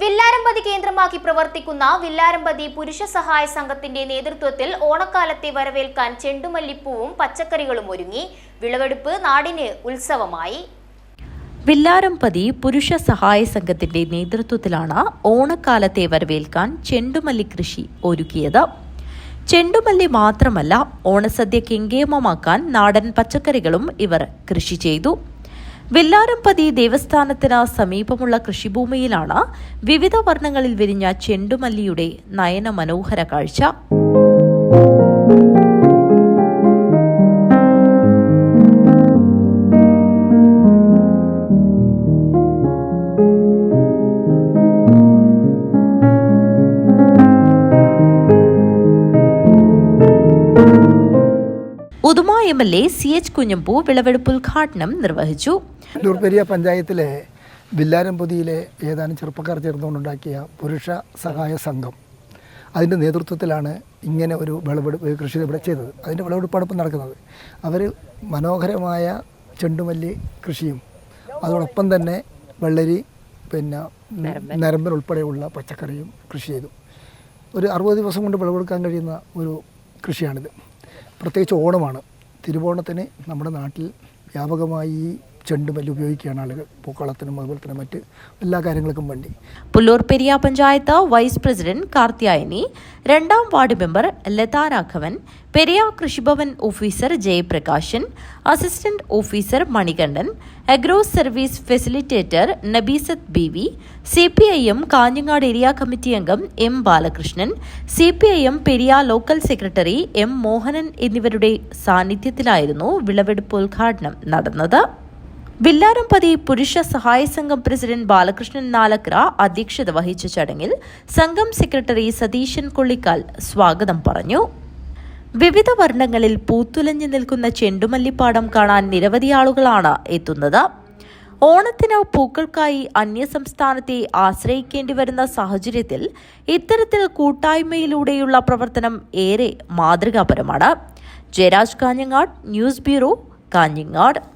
വില്ലാരംപതി കേന്ദ്രമാക്കി പ്രവർത്തിക്കുന്ന വില്ലാരംപതി പുരുഷ സഹായ സംഘത്തിന്റെ നേതൃത്വത്തിൽ ഓണക്കാലത്തെ വരവേൽക്കാൻ ചെണ്ടുമല്ലിപ്പൂവും പച്ചക്കറികളും ഒരുങ്ങി. വിളവെടുപ്പ് നാടിന് ഉത്സവമായി. വില്ലാരംപതി പുരുഷ സഹായ സംഘത്തിന്റെ നേതൃത്വത്തിലാണ് ഓണക്കാലത്തെ വരവേൽക്കാൻ ചെണ്ടുമല്ലി കൃഷി ഒരുക്കിയത്. ചെണ്ടുമല്ലി മാത്രമല്ല ഓണസദ്യ കെങ്കേമമാക്കാൻ നാടൻ പച്ചക്കറികളും ഇവർ കൃഷി ചെയ്തു. വില്ലാരംപതി ദേവസ്ഥാനത്തിന് സമീപമുള്ള കൃഷിഭൂമിയിലാണ് വിവിധ വർണങ്ങളിൽ വിരിഞ്ഞ ചെണ്ടുമല്ലിയുടെ നയന മനോഹര കാഴ്ച. Uduma M L A C H Kunhambu വിളവെടുപ്പ് ഉദ്ഘാടനം നിർവഹിച്ചു. പെരിയ പഞ്ചായത്തിലെ വില്ലാരംപൊതിയിലെ ഏതാനും ചെറുപ്പക്കാർ ചേർന്നുകൊണ്ടുണ്ടാക്കിയ പുരുഷ സഹായ സംഘം അതിന്റെ നേതൃത്വത്തിലാണ് ഇങ്ങനെ ഒരു വിളവെടുപ്പ് കൃഷി ഇവിടെ ചെയ്തത്. അതിന്റെ വിളവെടുപ്പാണ് ഇപ്പം നടക്കുന്നത്. അവർ മനോഹരമായ ചെണ്ടുമല്ലി കൃഷിയും അതോടൊപ്പം തന്നെ വെള്ളരി പിന്നെ നരമ്പൻ ഉൾപ്പെടെയുള്ള പച്ചക്കറിയും കൃഷി ചെയ്തു. ഒരു അറുപത് ദിവസം കൊണ്ട് വിളവെടുക്കാൻ കഴിയുന്ന ഒരു കൃഷിയാണിത്. പ്രത്യേകിച്ച് ഓണമാണ്. തിരുവോണത്തിന് നമ്മുടെ നാട്ടിൽ വ്യാപകമായി ചെണ്ടുമല്ലി ഉപയോഗിക്കുകയാണ് ആളുകൾ. പൂക്കളത്തിനും അതുപോലെ തന്നെ മറ്റ് എല്ലാ കാര്യങ്ങൾക്കും വേണ്ടി. പുല്ലൂർ പെരിയ പഞ്ചായത്ത് വൈസ് പ്രസിഡന്റ് കാർത്തിയായനി രണ്ടാം ward member Latha Raghavan Periya Krishibhavan officer Jayaprakashan assistant officer Manikandan agro service facilitator Nabeesath B V C P I M Kanhangad area committee അംഗം M Balakrishnan C P I M Periya local secretary M Mohanan എന്നിവരുടെ സാന്നിധ്യത്തിലായിരുന്നു വിളവെടുപ്പ് ഉദ്ഘാടനം നടന്നത്. വില്ലാരംപതി പുരുഷ സഹായ സംഘം president Balakrishnan നാലക്ര അധ്യക്ഷത വഹിച്ച ചടങ്ങിൽ സംഘം സെക്രട്ടറി സതീശൻ കൊള്ളിക്കാൽ സ്വാഗതം പറഞ്ഞു. വിവിധ വർണങ്ങളിൽ പൂത്തുലഞ്ഞു നിൽക്കുന്ന ചെണ്ടുമല്ലിപ്പാടം കാണാൻ നിരവധി ആളുകളാണ് എത്തുന്നത്. ഓണത്തിന് പൂക്കൾക്കായി അന്യസംസ്ഥാനത്തെ ആശ്രയിക്കേണ്ടി വരുന്ന സാഹചര്യത്തിൽ ഇത്തരത്തിൽ കൂട്ടായ്മയിലൂടെയുള്ള പ്രവർത്തനം ഏറെ മാതൃകാപരമാണ്. Jayaraj Kanhangad news bureau Kanhangad.